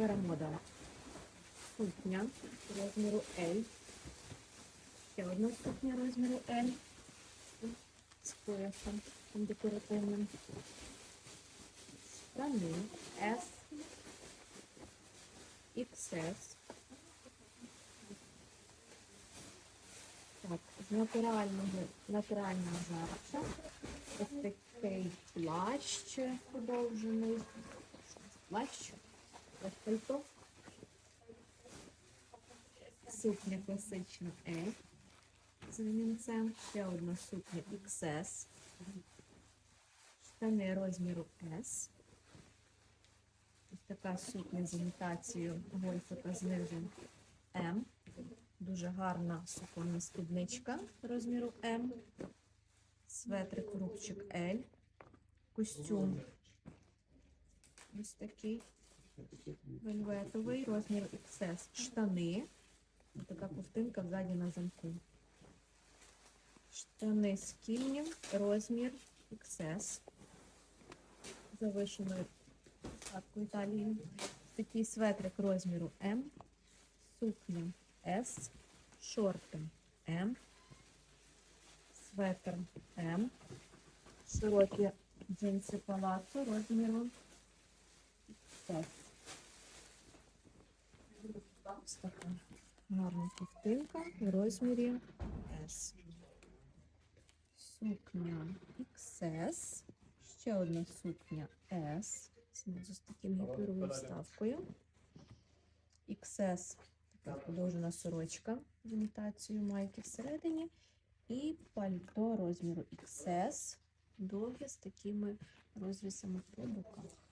Беремо далі. Сукня розміру L. Ще одна сукня розміру L. З поясом таким декоративним. Штани S. XS. Так, з натурального, натурального жарча. Ось такий плащ подовжений. Плащ. Пальто. Сукня класична L з ремінцем. Ще одна сукня XS. Штани розміру S. Ось така сукня з імітацією гольфика знизу М. Дуже гарна суконна спідничка розміру М. Светрик рубчик L. Костюм ось такий вельветовий, розмір XS. Штани. Така ковтинка ззаді на замку. Штани з кінням, розмір XS. Завишеною складкою талії. Такий светрик розміру М. Сукня S. Шорти М. Светр М. Широкі джинси палацу розміру S. Ось така гарна ковтинка в розмірі S. Сукня XS. Ще одна сукня S. З таким гіпюровою вставкою. XS така подовжена сорочка з імітацією майки всередині. І пальто розміру XS. Довге з такими розрізами по боках.